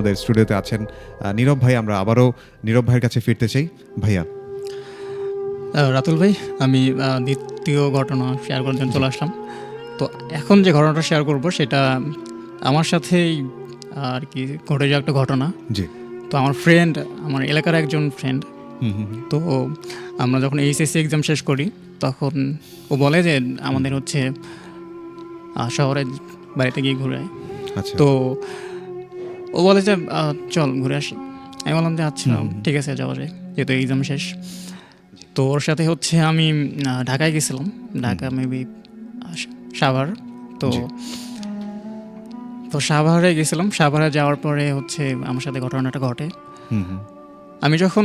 আমাদের স্টুডিওতে আছেন নীরব ভাই। আমরা আবারও নীরব ভাইয়ের কাছে ফিরতে চাই। ভাইয়া। রাতুল ভাই আমি দ্বিতীয় ঘটনা শেয়ার করার জন্য চলে আসলাম। তো এখন যে ঘটনাটা শেয়ার করব সেটা আমার সাথেই আর কি ঘটে যাওয়া একটা ঘটনা। জি। তো আমার ফ্রেন্ড আমার এলাকার একজন ফ্রেন্ড। তো আমরা যখন এইচএসসি এক্সাম শেষ করি তখন ও বলে যে আমাদের হচ্ছে আহ, শহরে বাড়িতে গিয়ে ঘুরে আচ্ছা। তো ও বলে যে চল ঘুরে আসি। আমি বললাম যে আচ্ছা ঠিক আছে যাওয়া যায়। যেহেতু এক্সাম শেষ। তো ওর সাথে হচ্ছে আমি ঢাকায় গেছিলাম। ঢাকা মেবি সাভার। তো তো সাভারে গেছিলাম। সাভারে যাওয়ার পরে হচ্ছে আমার সাথে ঘটনাটা ঘটে। আমি যখন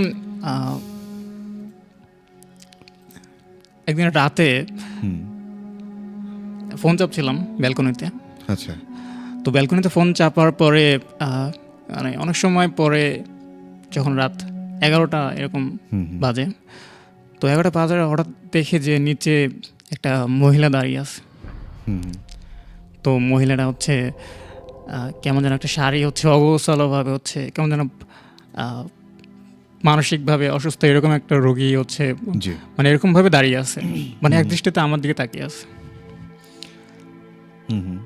একদিন রাতে ফোন চাপছিলাম ব্যালকনিতে। আচ্ছা। তো ব্যালকনিতে ফোন চাপার পরে মানে অনেক সময় পরে যখন রাত এগারোটা এরকম। বাজে তো এগারোটা বাজে হঠাৎ দেখে যে নিচে একটা মহিলা দাঁড়িয়ে আছে। তো মহিলাটা হচ্ছে কেমন যেন একটা শাড়ি হচ্ছে অগোছালোভাবে হচ্ছে কেমন যেন মানসিকভাবে অসুস্থ এরকম একটা রোগী হচ্ছে মানে এরকমভাবে দাঁড়িয়ে আছে। মানে এক দৃষ্টিতে আমার দিকে তাকিয়ে আছে। হুম হুম।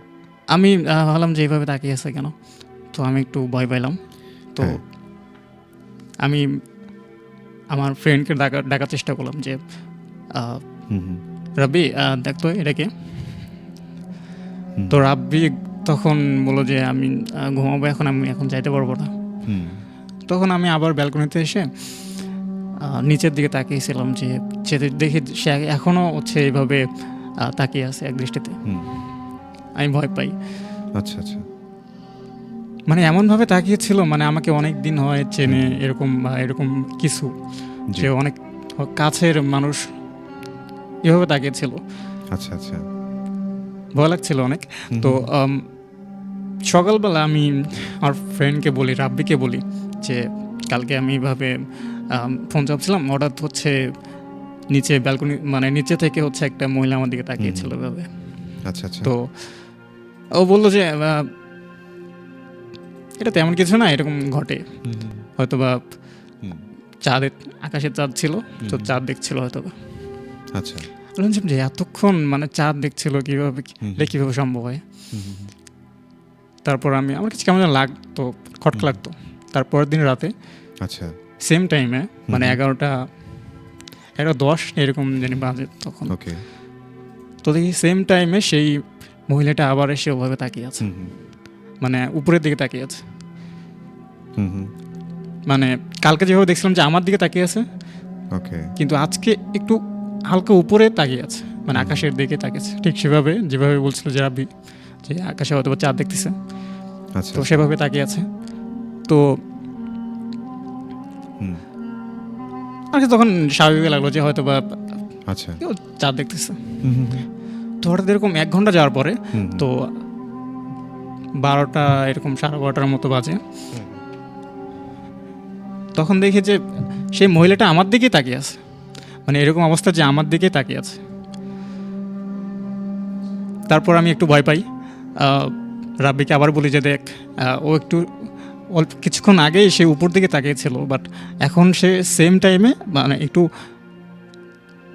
আমি ভাবলাম যে এইভাবে তাকিয়ে আছে কেন? তো আমি একটু ভয় পাইলাম। তো হ্যাঁ। আমি আমার ফ্রেন্ডকে ডাকা ডাকার চেষ্টা করলাম যে রাব্বি আহ, দেখ তো এটাকে তো রাব্বি তখন বলল যে আমি ঘুমাবো এখন আমি এখন যাইতে পারব না। তখন আমি আবার ব্যালকনিতে এসে নিচের দিকে তাকিয়েছিলাম যে দেখি সে এখনও হচ্ছে এইভাবে তাকিয়ে আছে এক দৃষ্টিতে। আমি ভয় পাই। আচ্ছা আচ্ছা। মানে এমনভাবে তাকিয়েছিল মানে আমাকে অনেক দিন হয় চেনে এরকম বা এরকম কিছু যে অনেক কাছের মানুষ এভাবে তাকিয়েছিল। আচ্ছা আচ্ছা। ভয় লাগছিল অনেক। তো সকালবেলা আমি আমার ফ্রেন্ডকে বলি রাব্বিকে বলি যে কালকে আমি এইভাবে ফোন চাপছিলাম। হঠাৎ হচ্ছে নিচে ব্যালকনি মানে নিচে থেকে হচ্ছে একটা মহিলা আমার দিকে তাকিয়েছিল এভাবে। আচ্ছা আচ্ছা। তো ও বলল যে এটা তেমন কিছু না এরকম ঘটে। হয়তো বা। চাঁদের আকাশে চাঁদ ছিল তো চাঁদ দেখছিল হয়তো বা আচ্ছা। বললাম যে এতক্ষণ মানে চাঁদ দেখছিল কীভাবে এটা কীভাবে সম্ভব হয়। তারপর আমি আমার কাছে কেমন লাগতো খটকা লাগতো। তারপরের দিন রাতে আচ্ছা। সেম টাইমে মানে। এগারোটা এগারো দশ এরকম জানি বাজে তখন। ওকে। তো দেখি সেম টাইমে সেই মহিলাটা আবার এসে ওভাবে তাকিয়ে আছে। মানে উপরের দিকে তাকিয়ে আছে। মানে কালকে যেভাবে দেখছিলাম যে আমার দিকে তাকিয়ে আছে ওকে। কিন্তু আজকে একটু হালকা উপরে তাকিয়ে আছে মানে আকাশের দিকে তাকিয়েছে ঠিক সেভাবে যেভাবে বলছিল যে রাব্বি যে আকাশে হয়তো চাঁদ দেখতেছে। আচ্ছা। তো সেভাবে তাকিয়ে আছে। তো হুম। আর তখন স্বাভাবিক লাগল যে হয়তো বা আচ্ছা চাঁদ দেখতেছে। হুম হুম হুম। তো হঠাৎ এরকম এক ঘণ্টা যাওয়ার পরে। তো বারোটা এরকম সাড়ে বারোটার মতো বাজে। তখন দেখি যে সেই মহিলাটা আমার দিকেই তাকিয়ে আছে। মানে এরকম অবস্থা যে আমার দিকেই তাকিয়ে আছে। তারপর আমি একটু ভয় পাই। রাব্বিকে আবার বলি যে দেখ ও একটু অল্প কিছুক্ষণ আগেই সে উপর দিকে তাকিয়েছিল বাট এখন সে সেম টাইমে মানে একটু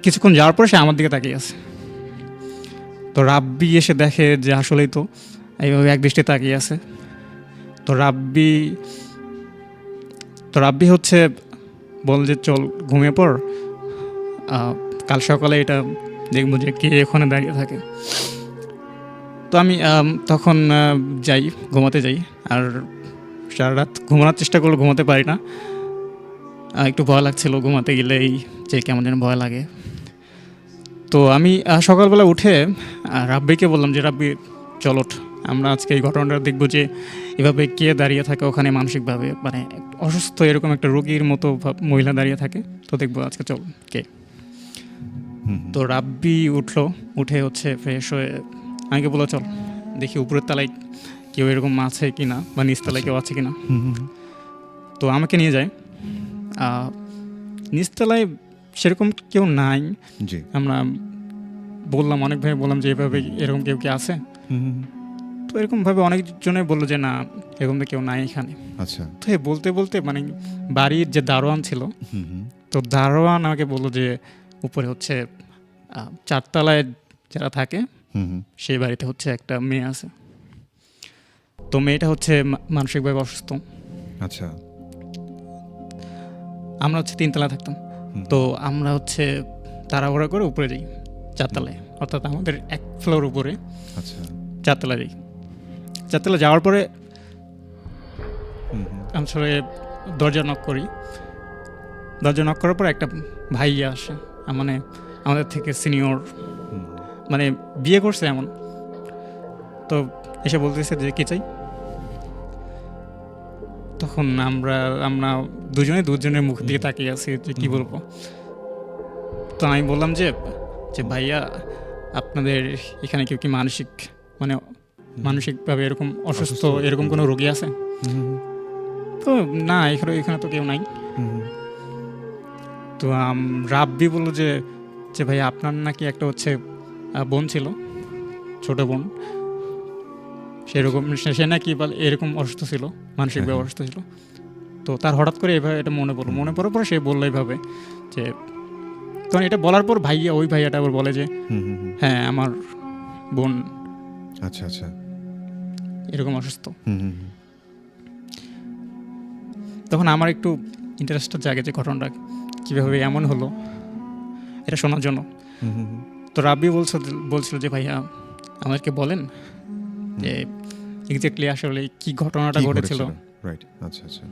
কিছুক্ষণ যাওয়ার পরে সে আমার দিকে তাকিয়ে আছে। তো রাব্বি এসে দেখে যে আসলেই তো, এইভাবে এক দৃষ্টি তাকিয়ে আছে। তো রাব্বি তো রাব্বি হচ্ছে বল যে, চল ঘুমিয়ে পড়। কাল সকালে এটা দেখব যে কে এখানে দাঁড়িয়ে থাকে। তো আমি তখন যাই, ঘুমাতে যাই। আর সারা রাত ঘুমানোর চেষ্টা করলে ঘুমাতে পারি না। একটু ভয় লাগছিল, ঘুমাতে গেলেই যে কেমন যেন ভয় লাগে। তো আমি সকালবেলা উঠে রাব্বিকে বললাম যে রাব্বি চলো আমরা আজকে এই ঘটনাটা দেখব যে এভাবে কে দাঁড়িয়ে থাকে ওখানে মানসিকভাবে। মানে অসুস্থ এরকম একটা রোগীর মতো মহিলা দাঁড়িয়ে থাকে। তো দেখব আজকে চল কে। তো রাব্বি উঠল উঠে হচ্ছে ফ্রেশ হয়ে আমাকে বলো চল দেখি উপরের তলায় কেউ এরকম আছে কি না বা নিচতলায় কেউ আছে হুম হুম। তো আমাকে নিয়ে যায়। নিচতলায় সেরকম কেউ নাই। জি। আমরা বললাম অনেক ভাই বললাম যে এভাবে এরকম কেউ কি আছে। তো এরকমভাবে অনেকজনে বলল যে না এরকম তো কেউ নাই এখানে। আচ্ছা। তো এ বলতে বলতে মানে বাড়ির যে দারোয়ান ছিল তো দারোয়ান আমাকে বলল যে উপরে হচ্ছে চারতলায় যারা থাকে সেই বাড়িতে হচ্ছে একটা মেয়ে আছে। তো মেয়েটা হচ্ছে মানসিকভাবে অসুস্থ। আচ্ছা। আমরা হচ্ছে তিনতলা থাকতাম। তো আমরা হচ্ছে তাড়াহুড়া করে উপরে যাই চারতলায়। অর্থাৎ আমাদের এক ফ্লোর উপরে আচ্ছা। চারতলা যাই। চারতলা যাওয়ার পরে আসলে দরজা নক করি। দরজা নক করার পর একটা ভাইয়া আসে মানে আমাদের থেকে সিনিয়র। মানে বিয়ে করছে এমন। তো এসে বলতেছে যে কে চাই? তখন আমরা আমরা দুজনে দুজনের মুখ দিয়ে তাকিয়ে আছি যে কি বলব। তো আমি বললাম যে যে ভাইয়া আপনাদের এখানে কেউ কি মানসিক মানে মানসিকভাবে এরকম অসুস্থ। এরকম কোনো রোগী আছে? তো না এখানে এখানে তো কেউ নাই। তো রাব্বি বলল যে যে ভাই আপনার নাকি একটা হচ্ছে বোন ছিল ছোট বোন। সেরকম সে- নাকি এরকম অসুস্থ ছিল মানসিকভাবে হ্যাঁ। অসুস্থ ছিল। তো তার হঠাৎ করে এভাবে এটা মনে পড়ল। মনে পড়ার পরে সে বলল এইভাবে যে তখন এটা বলার পর ভাইয়া ওই ভাইয়াটা আবার বলে যে হ্যাঁ আমার বোন আচ্ছা আচ্ছা। এরকম অসুস্থ। তখন আমার একটু ইন্টারেস্টটা জাগে যে ঘটনাটা কীভাবে এমন হলো এটা শোনার জন্য। তো রাব্বি বলছিল বলছিল যে ভাইয়া আমাদেরকে বলেন যে এক্স্যাক্টলি আসলে কি ঘটনাটা ঘটেছিল। রাইট আচ্ছা আচ্ছা।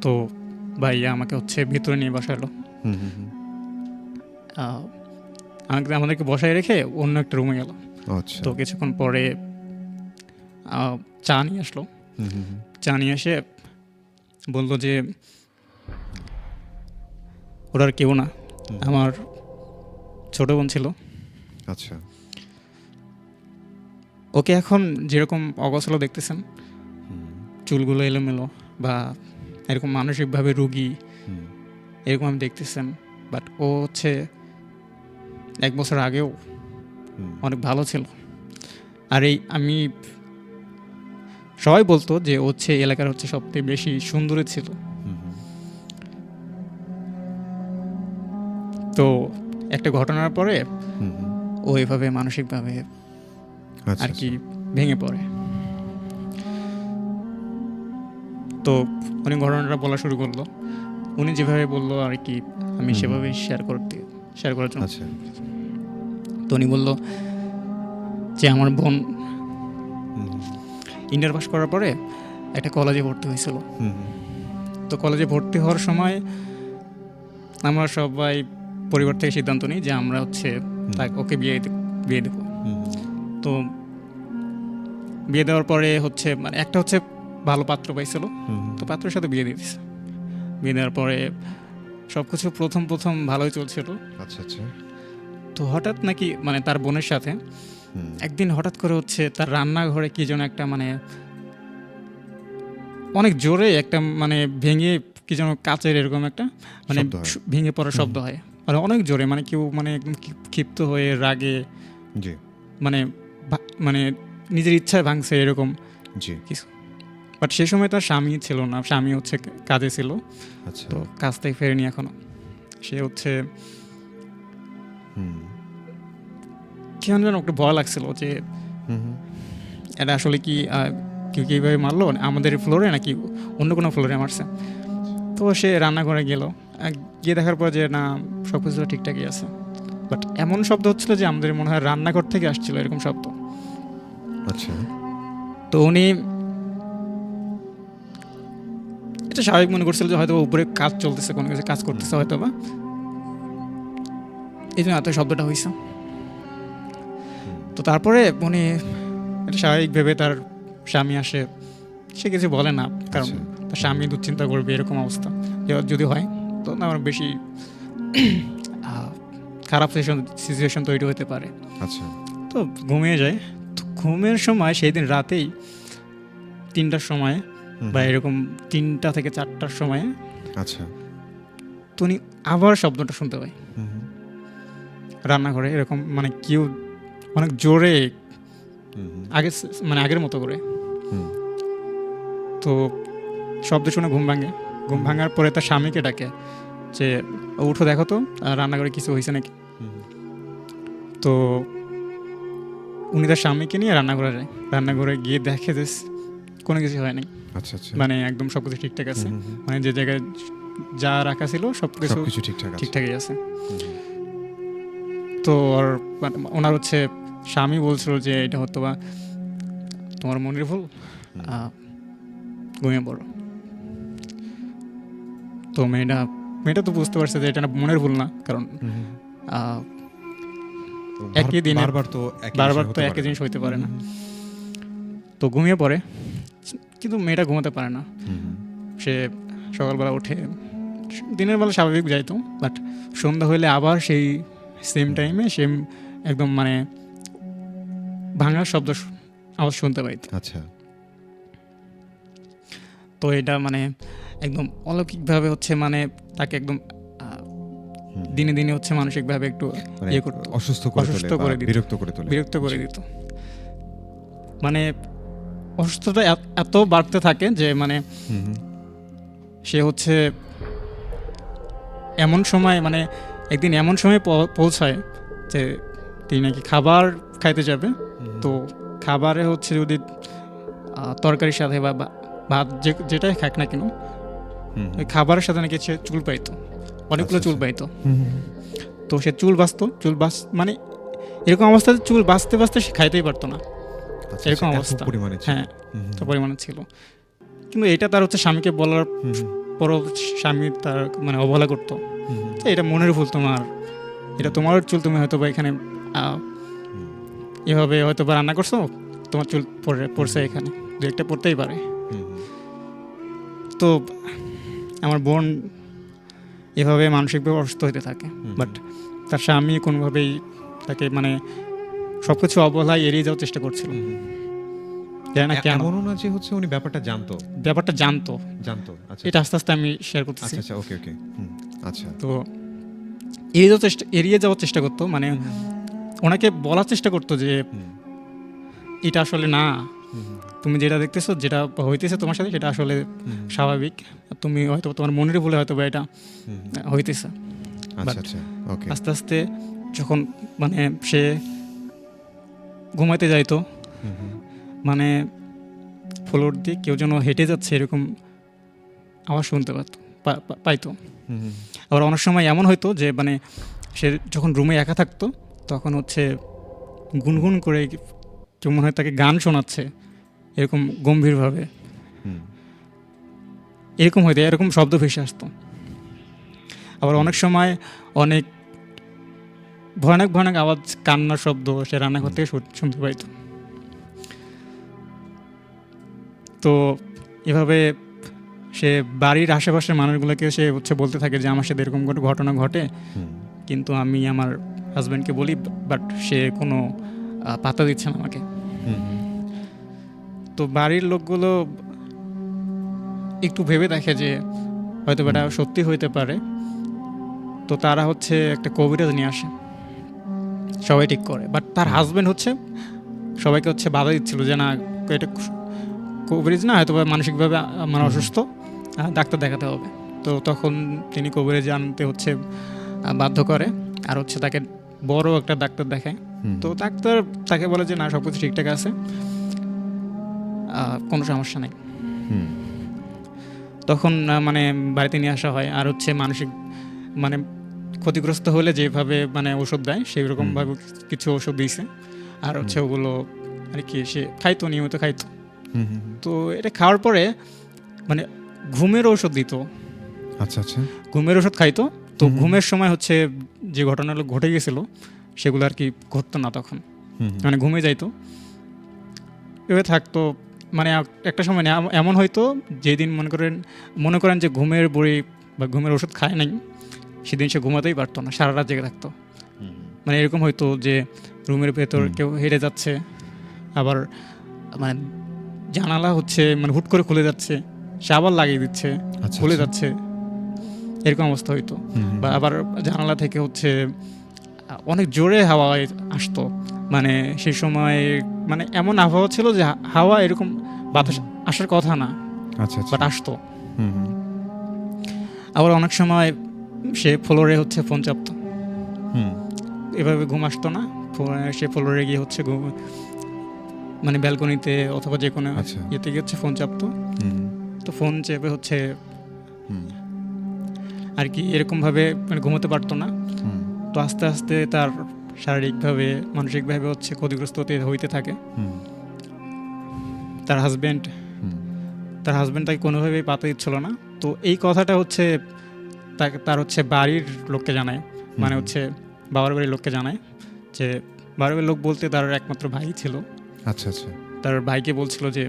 তো ভাইয়া আমাকে হচ্ছে ভিতরে নিয়ে বসালো। হুম হুম হুম। আমাকে আমাদেরকে বসায় রেখে অন্য একটা রুমে গেল। আচ্ছা। তো কিছুক্ষণ পরে চা নিয়ে আসলো। চা নিয়ে এসে বলল যে ওরা আর কেউ না। আমার ছোট বোন ছিল। আচ্ছা। ওকে এখন যেরকম অগসল দেখতেছেন চুলগুলো এলোমেলো বা এরকম মানসিকভাবে রুগী এরকম আমি দেখতেছেন বাট ও হচ্ছে এক বছর আগেও অনেক ভালো ছিল। আর এই আমি সবাই বলতো যে ও হচ্ছে এলাকার হচ্ছে সবথেকে বেশি সুন্দরী ছিল। তো একটা ঘটনার পরে ও এভাবে মানসিকভাবে আর কি ভেঙে পড়ে। তো উনি ঘটনাটা বলা শুরু করল। উনি যেভাবে বলল আর কি আমি হুম। সেভাবে শেয়ার করতে শেয়ার করার জন্য। আচ্ছা। তো উনি বলল যে আমার বোন ইন্টার পাস করার পরে একটা কলেজে ভর্তি হয়েছিল। তো কলেজে ভর্তি হওয়ার সময় আমরা সবাই পরিবার থেকে সিদ্ধান্ত নিই যে আমরা হচ্ছে ওকে বিয়ে বিয়ে দেবো। তো বিয়ে দেওয়ার পরে হচ্ছে মানে একটা হচ্ছে ভালো পাত্র পাইছিল তো পাত্রের সাথে বিয়ে দিয়ে দিছে বিয়ে দেওয়ার পরে সব কিছু প্রথম প্রথম ভালোই চলছিল। আচ্ছা আচ্ছা। তো হঠাৎ নাকি মানে তার বোনের সাথে একদিন হঠাৎ করে হচ্ছে তার রান্নাঘরে কি যেন একটা মানে অনেক জোরে একটা মানে ভেঙে কি যেন কাচের এরকম একটা মানে ভেঙে পড়ার শব্দ হয়। মানে অনেক জোরে মানে কেউ মানে একদম ক্ষিপ্ত হয়ে রাগে মানে মানে নিজের ইচ্ছায় ভাঙছে এরকম জি। কিছু। বাট সে সময় তার স্বামী ছিল না স্বামী হচ্ছে কাজে ছিল। আচ্ছা। তো কাজ থেকে ফেরেনি এখনও। সে হচ্ছে কেমন যেন একটু ভয় লাগছিল যে এটা আসলে কি কেউ কি এইভাবে মারলো? আমাদের ফ্লোরে নাকি অন্য কোনো ফ্লোরে মারছে? তো সে রান্নাঘরে গেল। গিয়ে দেখার পর যে না সব কিছু ঠিকঠাকই আছে। বাট এমন শব্দ হচ্ছিল যে আমাদের মনে হয় রান্নাঘর থেকে আসছিল এরকম শব্দ। আচ্ছা। তো উনি এটা স্বাভাবিক মনে করছিল যে হয়তো উপরে কাজ চলতেছে কোনো কিছু কাজ করতেছে হয়তো বা। এই জন্য এত শব্দটা হয়েছে তো তারপরে উনি এটা স্বাভাবিক ভেবে তার স্বামী আসে। সে কিছু বলে না কারণ আচ্ছা। তার স্বামী দুশ্চিন্তা করবে এরকম অবস্থা। যদি হয় তো আমার বেশি খারাপ সিচুয়েশন তৈরি হতে পারে। আচ্ছা। তো ঘুমিয়ে যায়। ঘুমের সময় সেই দিন রাতেই তিনটার সময় বা এরকম তিনটা থেকে চারটার সময় আচ্ছা। তো উনি আবার শব্দটা শুনতে হুম রান্নাঘরে এরকম মানে কেউ অনেক জোরে আগে মানে আগের মতো করে। তো শব্দ শুনে ঘুম ভাঙে। ঘুম ভাঙার পরে তার স্বামীকে ডাকে যে উঠো দেখো তো রান্নাঘরে কিছু হয়েছে নাকি? তো উনি তার স্বামীকে নিয়ে রান্নাঘরে যায়। রান্নাঘরে গিয়ে দেখে যে কোনো কিছু হয়নি আচ্ছা আচ্ছা। মানে একদম সব কিছু ঠিকঠাক আছে। মানে যে জায়গায় যা রাখা ছিল সব। কিছু ঠিকঠাক ঠিকঠাকই আছে। তো ওর মানে ওনার হচ্ছে স্বামী বলছিল যে এটা হয়তো বা তোমার মনের ভুল। ঘুমিয়ে পড়ো। তো মেয়েটা মেয়েটা তো বুঝতে পারছে যে এটা মনের ভুল না কারণ একই দিনে- বারবার তো একই বারবার তো একই জিনিস হইতে পারে না। তো ঘুমিয়ে পড়ে। কিন্তু মেয়েটা ঘুমাতে পারে না। সে সকালবেলা উঠে দিনের বেলা স্বাভাবিক যাইতো বাট সন্ধ্যা হইলে আবার সেই সেম টাইমে সেম একদম মানে ভাঙার শব্দ আওয়াজ শুনতে পাইত। আচ্ছা। তো এটা মানে একদম অলৌকিকভাবে হচ্ছে মানে তাকে একদম। দিনে দিনে হচ্ছে মানসিকভাবে একটু মানে ইয়ে করতো। অসুস্থ অসুস্থ করে দিত। বিরক্ত করে তোলে। বিরক্ত করে দিত। মানে অসুস্থতা এত- বাড়তে থাকে যে মানে সে হচ্ছে এমন সময় মানে একদিন এমন সময় পৌঁছায় যে তিনি নাকি খাবার খাইতে যাবে। তো খাবারে হচ্ছে যদি তরকারির সাথে বা ভাত যে যেটাই খাক না কেন ওই খাবারের সাথে নাকি সে চুল পাইতো। অনেকগুলো আচ্ছা, চুল আচ্ছা। পাইতো হুম, হুম, তো সে চুল বাঁচতো চুল বাঁচ মানে এরকম অবস্থাতে চুল বাঁচতে বাঁচতে সে খাইতেই পারতো না। আচ্ছা, এরকম আচ্ছা, অবস্থা। হ্যাঁ তো পরিমাণে ছিল। কিন্তু এটা তার হচ্ছে স্বামীকে বলার পরও স্বামী তার মানে অবহেলা করতো। এটা মনের ভুল তোমার। এটা তোমার চুল তুমি হয়তো বা এখানে এভাবে হয়তো বা রান্না করছ তোমার চুল পড়ে পড়ছে এখানে। দু একটা পড়তেই পারে। তো আমার বোন এভাবে মানসিকভাবে অসুস্থ হতে থাকে। বাট তার স্বামী কোনোভাবেই তাকে মানে সব কিছু অবহেলায় এড়িয়ে যাওয়ার চেষ্টা করছিল। জানি না কেন। এমনও না যে হচ্ছে উনি ব্যাপারটা জানতো? ব্যাপারটা জানতো। জানতো আচ্ছা। এটা আস্তে আস্তে আমি শেয়ার করতেছি। আচ্ছা আচ্ছা ওকে ওকে হুম, আচ্ছা। তো এড়িয়ে যাওয়ার চেষ্টা এড়িয়ে যাওয়ার চেষ্টা করতো মানে ওনাকে বলার চেষ্টা করতো যে এটা আসলে না। তুমি যেটা দেখতেছো যেটা হইতেছে তোমার সাথে সেটা আসলে স্বাভাবিক। তুমি হয়তো তোমার মনের ভুলে হয়তো বা এটা হইতেছে। আচ্ছা আচ্ছা ওকে আস্তে আস্তে যখন মানে সে ঘুমাইতে যাইতো মানে ফ্লোর দিয়ে কেউ যেন হেঁটে যাচ্ছে এরকম আওয়াজ শুনতে পারতো পাইতো। আবার অনেক সময় এমন হইতো যে মানে সে যখন রুমে একা থাকতো তখন হচ্ছে গুনগুন করে কেউ মনে হয় তাকে গান শোনাচ্ছে এরকম গম্ভীরভাবে। এরকম হইতো এরকম শব্দ ভেসে আসতো। আবার অনেক সময় অনেক ভয়ানক ভয়ানক আওয়াজ কান্নার শব্দ সে রান্নাঘর থেকে শুনতে পাইতো। তো এভাবে সে বাড়ির আশেপাশের মানুষগুলোকে সে হচ্ছে বলতে থাকে যে আমার সাথে এরকম কোনো ঘটনা ঘটে। কিন্তু আমি আমার হাজব্যান্ডকে বলি বাট সে কোনো আহ, পাত্তা দিচ্ছে আমাকে। তো বাড়ির লোকগুলো একটু ভেবে দেখে যে হয়তো এটা সত্যি হইতে পারে। তো তারা হচ্ছে একটা কবিরাজ নিয়ে আসে। সবাই ঠিক করে। বাট তার হাজবেন্ড হচ্ছে সবাইকে হচ্ছে বাধা দিচ্ছিল যে না এটা কবিরাজ না হয়তো বা মানসিকভাবে আহ, মানে অসুস্থ ডাক্তার দেখাতে হবে। তো তখন তিনি কবিরাজ আনতে হচ্ছে বাধ্য করে। আর হচ্ছে তাকে বড় একটা ডাক্তার দেখায়। তো ডাক্তার তাকে বলে যে না সব কিছু ঠিকঠাক আছে। কোনো সমস্যা নেই। তখন মানে বাড়িতে নিয়ে আসা হয়। আর হচ্ছে মানসিক মানে ক্ষতিগ্রস্ত হলে যেভাবে মানে ওষুধ দেয় সেই রকমভাবে কিছু ওষুধ দিয়েছে। আর হচ্ছে ওগুলো আর কি সে খাইতো নিয়মিত খাইতো। তো এটা খাওয়ার পরে মানে ঘুমের ওষুধ দিত। আচ্ছা আচ্ছা। ঘুমের ওষুধ খাইতো। তো। ঘুমের সময় হচ্ছে যে ঘটনাগুলো ঘটে গেছিল সেগুলো আর কি ঘটতো না তখন। মানে ঘুমে যাইতো। এভাবে থাকতো। মানে একটা সময় না এমন হয়তো যেদিন মনে করেন মনে করেন যে ঘুমের বড়ি বা ঘুমের ওষুধ খায় নাই সেদিন সে ঘুমাতেই পারতো না সারা রাত জেগে থাকতো। মানে এরকম হয়তো যে রুমের ভেতর কেউ হেরে যাচ্ছে আবার মানে জানালা হচ্ছে মানে হুট করে খুলে যাচ্ছে সে আবার লাগিয়ে দিচ্ছে আচ্ছা, খুলে আচ্ছা। যাচ্ছে। এরকম অবস্থা হইতো। বা আবার জানালা থেকে হচ্ছে অনেক জোরে হাওয়া আসতো। মানে সেই সময় মানে এমন আবহাওয়া ছিল যে হাওয়া এরকম বাতাস আসার কথা না। আচ্ছা আচ্ছা। বাট আসতো। আবার অনেক সময় সে ফ্লোরে হচ্ছে ফোন চাপতো। এভাবে ঘুম আসতো না। সে ফ্লোরে গিয়ে হচ্ছে ঘুম মানে ব্যালকনিতে অথবা যে কোনো আচ্ছা। ইয়েতে গিয়ে হচ্ছে ফোন চাপতো। তো ফোন চেপে হচ্ছে হুম। আর কি এরকমভাবে মানে ঘুমোতে পারতো না। তো আস্তে আস্তে তার শারীরিকভাবে মানসিকভাবে হচ্ছে ক্ষতিগ্রস্ত হতে হইতে থাকে। তার হাজব্যান্ড তার হাজব্যান্ড তাকে কোনোভাবেই পাতা দিচ্ছিল না। তো এই কথাটা হচ্ছে তাকে তার হচ্ছে বাড়ির লোককে জানায়। মানে হচ্ছে বাবার বাড়ির লোককে জানায় যে বাবার বাড়ির লোক বলতে তার একমাত্র ভাই ছিল। আচ্ছা আচ্ছা। তার ভাইকে বলছিল যে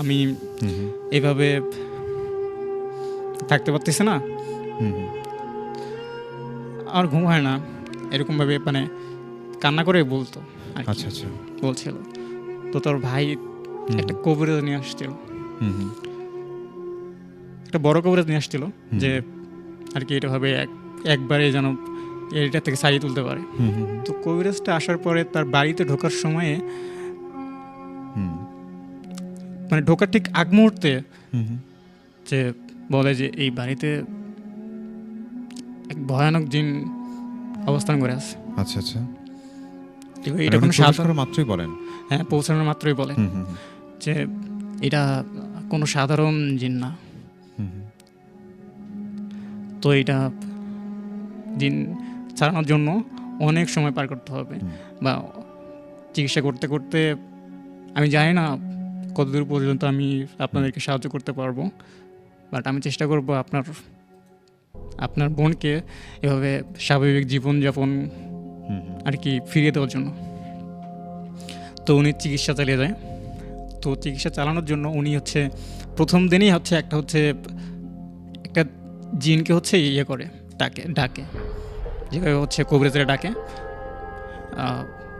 আমি এইভাবে থাকতে পারতেছে না। আর ঘুম হয় না। এরকমভাবে মানে কান্না করে বলতো আচ্ছা আচ্ছা। বলছিল। তো তোর ভাই একটা কবিরাজ নিয়ে আসছিল। একটা বড় কবিরাজ নিয়ে আসছিল যে আর কি এটা হবে এক একবারে যেন এটা থেকে সারিয়ে তুলতে পারে। তো কবিরাজটা আসার পরে তার বাড়িতে ঢোকার সময়ে মানে ঢোকার ঠিক আগ মুহূর্তে যে বলে যে এই বাড়িতে এক ভয়ানক জিন অবস্থান করে আছে। আচ্ছা আচ্ছা। তো মানে এটা উনি কোনো সাধারণ মাত্রই বলেন। হ্যাঁ পৌঁছানোর মাত্রই বলে। যে এটা কোনো সাধারণ জিন না। তো এটা জিন ছাড়ানোর জন্য অনেক সময় পার করতে হবে। বা চিকিৎসা করতে করতে আমি জানি না কতদূর পর্যন্ত আমি আপনাদেরকে সাহায্য করতে পারব। বাট আমি চেষ্টা করব আপনার আপনার বোনকে এভাবে স্বাভাবিক জীবনযাপন আর কি ফিরিয়ে দেওয়ার জন্য। তো উনি চিকিৎসা চালিয়ে যায়। তো চিকিৎসা চালানোর জন্য উনি হচ্ছে প্রথম দিনই হচ্ছে একটা হচ্ছে একটা জিনকে হচ্ছে ইয়ে করে ডাকে ডাকে। যেভাবে হচ্ছে কবিরাজরা ডাকে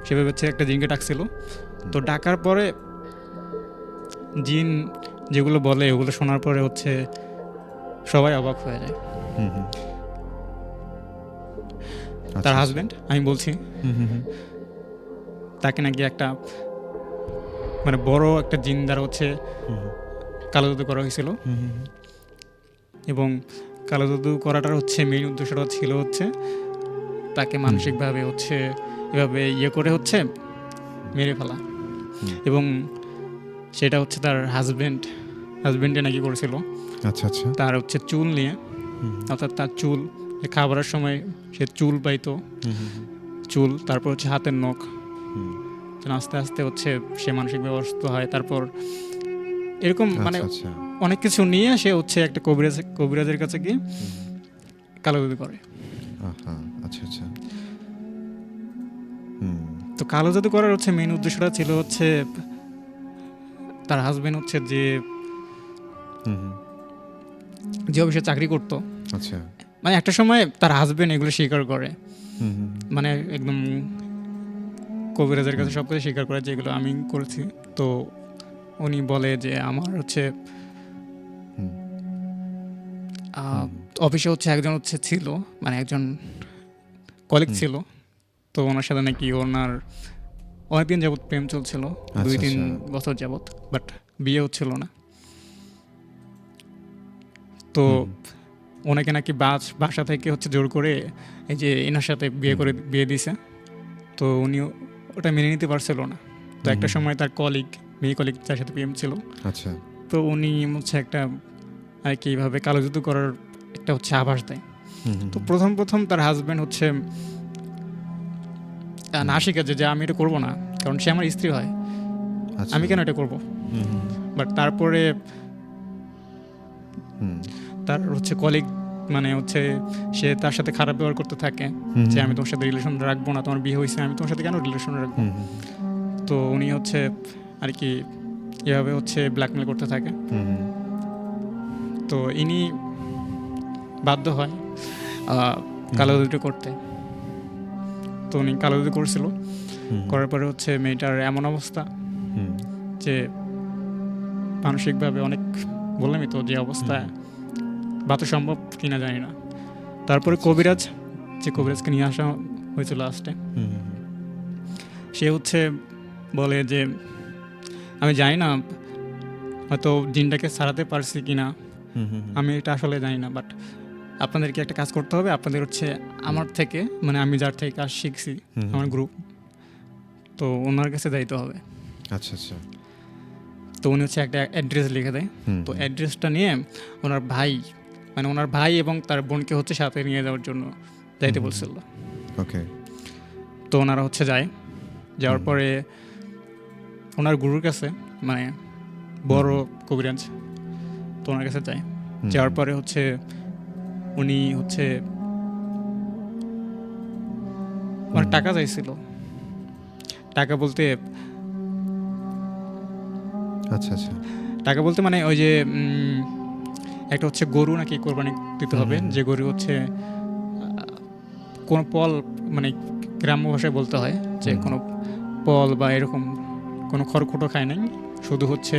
সেভাবে হচ্ছে একটা জিনকে ডাকছিল। তো ডাকার পরে জিন যেগুলো বলে ওগুলো শোনার পরে হচ্ছে সবাই অবাক হয়ে যায়। তার আচ্ছা, হাজব্যান্ড আমি বলছি। হুম হুম হুম, তাকে নাকি একটা মানে বড় একটা জিন দ্বারা হচ্ছে কালো জাদু করা হয়েছিল। এবং কালো জাদু করাটার হচ্ছে মেইন উদ্দেশ্যটা ছিল হচ্ছে তাকে মানসিকভাবে হচ্ছে এভাবে ইয়ে করে হচ্ছে মেরে ফেলা। এবং সেটা হচ্ছে তার হাজবেন্ড হাজবেন্ডে নাকি করেছিল। আচ্ছা আচ্ছা। তার হচ্ছে চুল নিয়ে অর্থাৎ তার চুল খাবারের সময় সে চুল পাইতো চুল তারপর হচ্ছে হাতের নখ। আস্তে আস্তে হচ্ছে সে মানসিক অসুস্থ হয়। তারপর এরকম মানে আচ্ছা। আচ্ছা অনেক কিছু নিয়ে সে হচ্ছে একটা কবিরাজ কবিরাজের কাছে গিয়ে হুম, কালো জাদু করে আচ্ছা আচ্ছা। হুম। তো কালো জাদু করার হচ্ছে মেন উদ্দেশ্যটা ছিল হচ্ছে তার হাজবেন্ড হচ্ছে যে যে অফিসে চাকরি করতো। আচ্ছা। মানে একটা সময় তার হাজবেন্ড এগুলো স্বীকার করে। মানে একদম কবিরাজের কাছে সব কিছু স্বীকার করে যেগুলো আমি করেছি। তো উনি বলে যে আমার হচ্ছে অফিসে হচ্ছে একজন হচ্ছে ছিল মানে একজন কলিগ ছিল। তো ওনার সাথে নাকি ওনার অনেকদিন যাবৎ প্রেম চলছিল দুই আচ্ছা, তিন আচ্ছা। বছর যাবৎ বাট বিয়ে হচ্ছিল না। তো ওনাকে নাকি বাস বাসা থেকে হচ্ছে জোর করে এই যে এনার সাথে বিয়ে করে বিয়ে দিছে। তো উনি ওটা মেনে নিতে পারছিল না। তো একটা সময় তার কলিগ মেয়ে কলিগ তার সাথে প্রেম ছিল। আচ্ছা। তো উনি হচ্ছে একটা আর কি এইভাবে কালো জাদু করার একটা হচ্ছে আভাস দেয়। তো প্রথম প্রথম তার হাজব্যান্ড হচ্ছে না শিখেছে যে আমি এটা করব না কারণ সে আমার স্ত্রী হয়। আচ্ছা, আমি কেন এটা করব? বাট তারপরে তার হচ্ছে কলিগ মানে হচ্ছে সে তার সাথে খারাপ ব্যবহার করতে থাকে যে আমি তোমার সাথে রিলেশন রাখব না তোমার বিয়ে হয়েছে আমি তোমার সাথে কেন রিলেশন রাখব? তো উনি হচ্ছে আর কি এভাবে হচ্ছে ব্ল্যাকমেল করতে থাকে। তো ইনি বাধ্য হয় কালো দুটো করতে। তো উনি কালো দুটো করছিল। করার পরে হচ্ছে মেয়েটার এমন অবস্থা যে মানসিকভাবে অনেক বললামই তো যে অবস্থা। বাতো সম্ভব কিনা জানি না। তারপরে কবিরাজ যে কবিরাজকে নিয়ে আসা হয়েছিল লাস্টে সে হচ্ছে বলে যে আমি জানি না হয়তো জিনটাকে সারাতে পারছি কি না হুম হুম হুম। আমি এটা আসলে জানি না বাট আপনাদেরকে একটা কাজ করতে হবে। আপনাদের হচ্ছে আমার থেকে মানে আমি যার থেকে কাজ শিখছি। আমার গ্রুপ তো ওনার কাছে যাইতে হবে। আচ্ছা আচ্ছা। তো উনি হচ্ছে একটা অ্যাড্রেস লিখে দেয়। তো অ্যাড্রেসটা নিয়ে ওনার ভাই মানে ওনার ভাই এবং তার বোনকে হচ্ছে সাথে নিয়ে যাওয়ার জন্য যাইতে হুম। বলছিল। ওকে। তো ওনারা হচ্ছে যায়। যাওয়ার পরে ওনার গুরুর কাছে মানে বড় কবিরাজ তো ওনার কাছে যায়। যাওয়ার পরে হচ্ছে উনি হচ্ছে মানে টাকা চাইছিল। টাকা বলতে আচ্ছা আচ্ছা। টাকা বলতে মানে ওই যে একটা হচ্ছে গরু নাকি কোরবানি দিতে হবে। যে গরু হচ্ছে কোনো পল মানে গ্রাম্য ভাষায় বলতে হয় যে কোনো পল বা এরকম কোনো খড়খুটো খায় নাই। শুধু হচ্ছে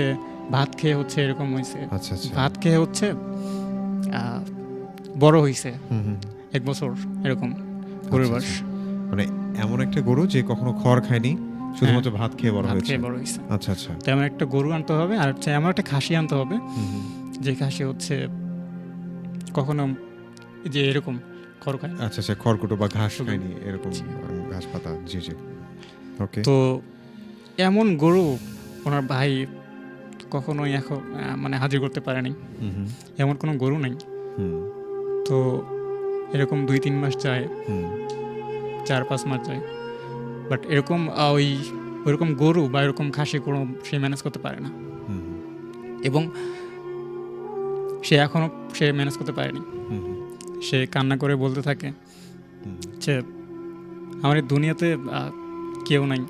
ভাত খেয়ে হচ্ছে এরকম হয়েছে আচ্ছা আচ্ছা। ভাত খেয়ে হচ্ছে বড় হয়েছে হুম হুম। এক বছর এরকম গরুর আচ্ছা, বয়স মানে এমন একটা গরু যে কখনো খড় খায়নি শুধুমাত্র ভাত খেয়ে বড় হ্যাঁ। হয়েছে। বড় হয়েছে আচ্ছা আচ্ছা। তেমন একটা গরু আনতে হবে আর হচ্ছে এমন একটা খাসি আনতে হবে। যে খাসি হচ্ছে কখনো যে এরকম খড় খায় আচ্ছা আচ্ছা খড়কুটো বা ঘাস খায়নি এরকম ঘাস পাতা জি জি। ওকে। তো এমন গরু ওনার ভাই কখনোই এখন মানে হাজির করতে পারেনি। এমন কোনো গরু নেই। হুম। তো এরকম দুই তিন মাস যায়। চার পাঁচ মাস যায়। বাট এরকম ওই ওইরকম গরু বা এরকম খাসি কোনো সে ম্যানেজ করতে পারে না। এবং সে এখনও সে ম্যানেজ করতে পারেনি। সে কান্না করে বলতে থাকে যে আমার এই দুনিয়াতে কেউ নাই।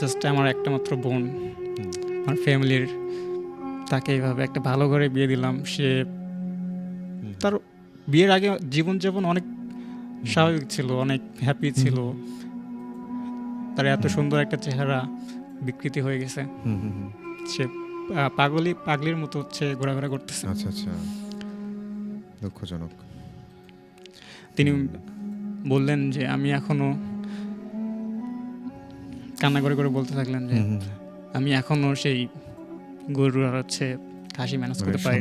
জাস্ট আমার একটা মাত্র বোন। আমার ফ্যামিলির তাকে এইভাবে একটা ভালো ঘরে বিয়ে দিলাম। সে তার বিয়ের আগে জীবনযাপন অনেক স্বাভাবিক ছিল অনেক হ্যাপি ছিল। তার এত সুন্দর একটা চেহারা বিকৃতি হয়ে গেছে। সে পাগলি পাগলির মতো হচ্ছে ঘোরাফেরা করতেছে। আচ্ছা আচ্ছা। দুঃখজনক। তিনি বললেন যে আমি এখনও কান্না করে করে বলতে থাকলেন যে। আমি এখনও সেই গরুর আর হচ্ছে খাসি ম্যানেজ মানে করতে পারি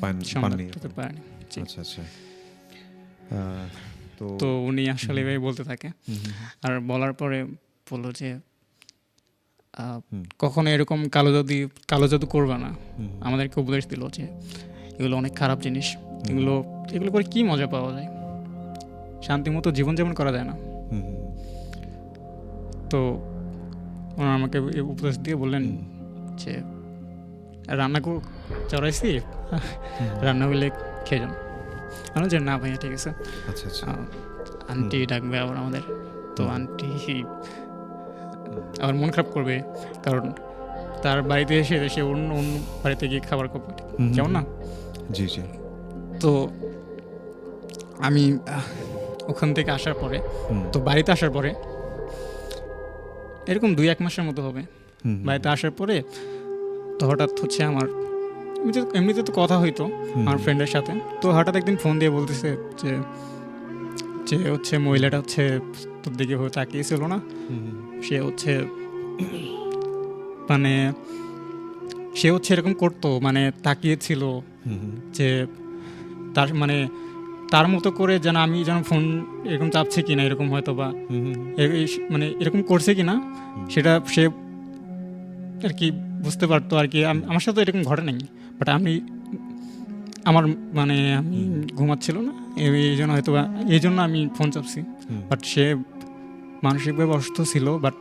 পান- সন্ধান করতে পারিনি। জি। আচ্ছা আচ্ছা। তো উনি আসলে এভাবে বলতে থাকে। আর বলার পরে বলল যে কখনো এরকম কালো জাদু কালো জাদু করবে না। আমাদেরকে উপদেশ দিল যে এগুলো অনেক খারাপ জিনিস। এগুলো এগুলো করে কি মজা পাওয়া যায়? শান্তি মতো জীবন জীবনযাপন করা যায় না। তো ওনারা আমাকে উপদেশ দিয়ে বললেন যে রান্না চড়াইছি? রান্না হলে খেয়ে যান আমি যে না ভাইয়া ঠিক আছে। আচ্ছা আচ্ছা। আন্টি ডাকবে আবার আমাদের। তো। আন্টি আবার মন খারাপ করবে কারণ তার বাড়িতে এসে সে অন্য অন্য বাড়িতে গিয়ে খাবার খাবে। কেমন না? জি জি। তো আমি ওখান থেকে আসার পরে তো বাড়িতে আসার পরে এরকম দুই এক মাসের মতো হবে। বাড়িতে আসার পরে তো হঠাৎ হচ্ছে আমার এমনিতে তো কথা হইতো আমার ফ্রেন্ডের সাথে। তো হঠাৎ একদিন ফোন দিয়ে বলতেছে যে যে হচ্ছে মহিলাটা হচ্ছে তোর দিকে হয়ে তাকিয়েছিল না। সে হচ্ছে মানে সে হচ্ছে এরকম করতো মানে তাকিয়েছিল যে তার মানে তার মতো করে যেন আমি যেন ফোন এরকম চাপছে কিনা এরকম হয়তো বা মানে এরকম করছে কিনা সেটা সে আর কি বুঝতে পারতো আর কি। আমার সাথে এরকম ঘটে নাই। বাট আমি আমার মানে আমি। ঘুমাচ্ছিল না এই জন্য হয়তো বা এই জন্য আমি ফোন চাপছি। বাট সে মানসিকভাবে অসুস্থ ছিল বাট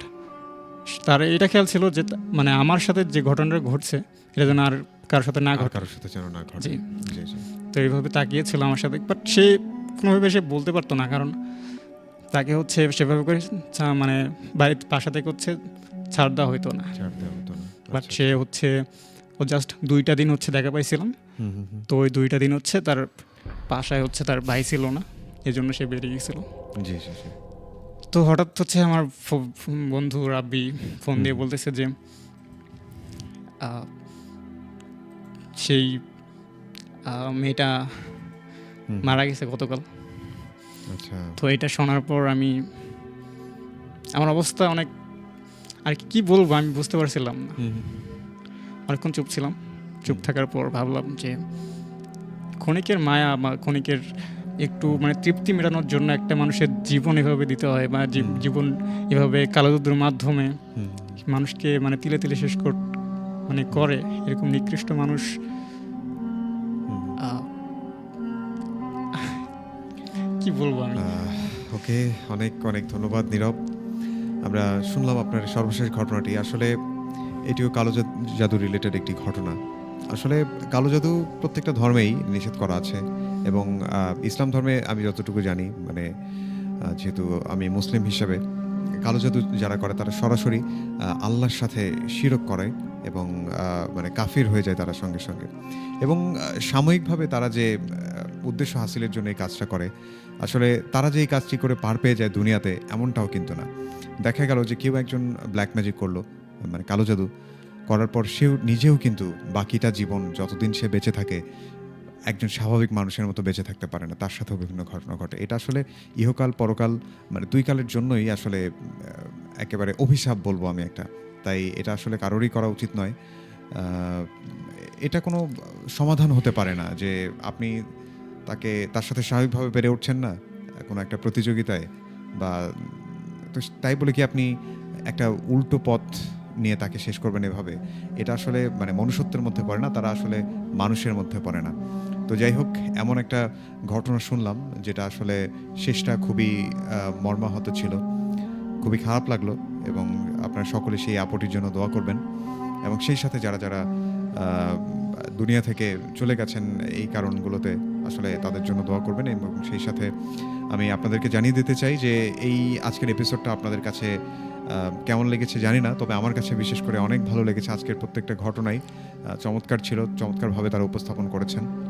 তার এটা খেয়াল ছিল যে মানে আমার সাথে যে ঘটনাটা ঘটছে এটা যেন আর কারোর সাথে না ঘটে। কারোর সাথে যেন না ঘটে। তো এইভাবে তাকিয়েছিল আমার সাথে বাট সে কোনোভাবে সে বলতে পারতো না কারণ তাকে হচ্ছে সেভাবে করে মানে বাড়ির পাশা থেকে হচ্ছে ছাড় দেওয়া হতো না। বাট আচ্ছা, সে হচ্ছে ও জাস্ট দুইটা দিন হচ্ছে দেখা পাইছিলাম। তো ওই দুইটা দিন হচ্ছে তার পাশায় হচ্ছে তার ভাই ছিল না এই জন্য সে বেরিয়ে গেছিল। জি জি জি। তো হঠাৎ হচ্ছে আমার বন্ধু রাব্বি ফোন দিয়ে বলতেছে যে সেই মেয়েটা মারা গেছে গতকাল। আচ্ছা। তো এটা শোনার পর আমি আমার অবস্থা অনেক আর কি কী বলব আমি বুঝতে পারছিলাম না। অনেকক্ষণ চুপ ছিলাম। চুপ থাকার পর ভাবলাম যে ক্ষণিকের মায়া বা ক্ষণিকের একটু মানে তৃপ্তি মেটানোর জন্য একটা মানুষের জীবন এভাবে দিতে হয় বা জীবন এভাবে কালোযুদ্ধের মাধ্যমে মানুষকে মানে তিলে তিলে শেষ কর মানে করে এরকম নিকৃষ্ট মানুষ কি বলব আমি? ওকে অনেক অনেক ধন্যবাদ নীরব। আমরা শুনলাম আপনার সর্বশেষ ঘটনাটি। আসলে এটিও কালো জাদ- রিলেটেড একটি ঘটনা। আসলে কালো জাদু প্রত্যেকটা ধর্মেই নিষেধ করা আছে এবং ইসলাম ধর্মে আমি যতটুকু জানি মানে যেহেতু আমি মুসলিম হিসাবে, কালো জাদু যারা করে তারা সরাসরি আল্লাহর সাথে শিরক করে এবং মানে কাফির হয়ে যায় তারা সঙ্গে সঙ্গে। এবং সাময়িকভাবে তারা যে উদ্দেশ্য হাসিলের জন্য এই কাজটা করে, আসলে তারা যে এই কাজটি করে পার পেয়ে যায় দুনিয়াতে এমনটাও কিন্তু না। দেখা গেল যে কেউ একজন ব্ল্যাক ম্যাজিক করল মানে কালো জাদু করার পর সেও নিজেও কিন্তু বাকিটা জীবন যতদিন সে বেঁচে থাকে, একজন স্বাভাবিক মানুষের মতো বেঁচে থাকতে পারে না। তার সাথেও বিভিন্ন ঘটনা ঘটে। এটা আসলে ইহকাল, পরকাল মানে দুই কালের জন্যই আসলে একেবারে অভিশাপ বলব আমি একটা। তাই এটা আসলে কারোরই করা উচিত নয়। এটা কোনো সমাধান হতে পারে না যে আপনি তাকে, তার সাথে স্বাভাবিকভাবে বেড়ে উঠছেন না, কোনো একটা প্রতিযোগিতায় বা, তো তাই বলে কি আপনি একটা উল্টো পথ নিয়ে তাকে শেষ করবেন এভাবে। এটা আসলে মানে মনুষ্যত্বের মধ্যে পড়ে না, তারা আসলে মানুষের মধ্যে পড়ে না। তো যাই হোক, এমন একটা ঘটনা শুনলাম যেটা আসলে শেষটা খুবই মর্মাহত ছিল। খুবই খারাপ লাগল এবং আপনারা সকলে সেই আপটির জন্য দোয়া করবেন। এবং সেই সাথে যারা যারা দুনিয়া থেকে চলে গেছেন এই কারণগুলোতে আসলে তাদের জন্য দোয়া করবেন এবং সেই সাথে আমি আপনাদেরকে জানিয়ে দিতে চাই যে এই আজকের এপিসোডটা আপনাদের কাছে কেমন লেগেছে জানি না, তবে আমার কাছে বিশেষ করে অনেক ভালো লেগেছে আজকের প্রত্যেকটা ঘটনাই। চমৎকার ছিল, চমৎকারভাবে তারা উপস্থাপন করেছেন।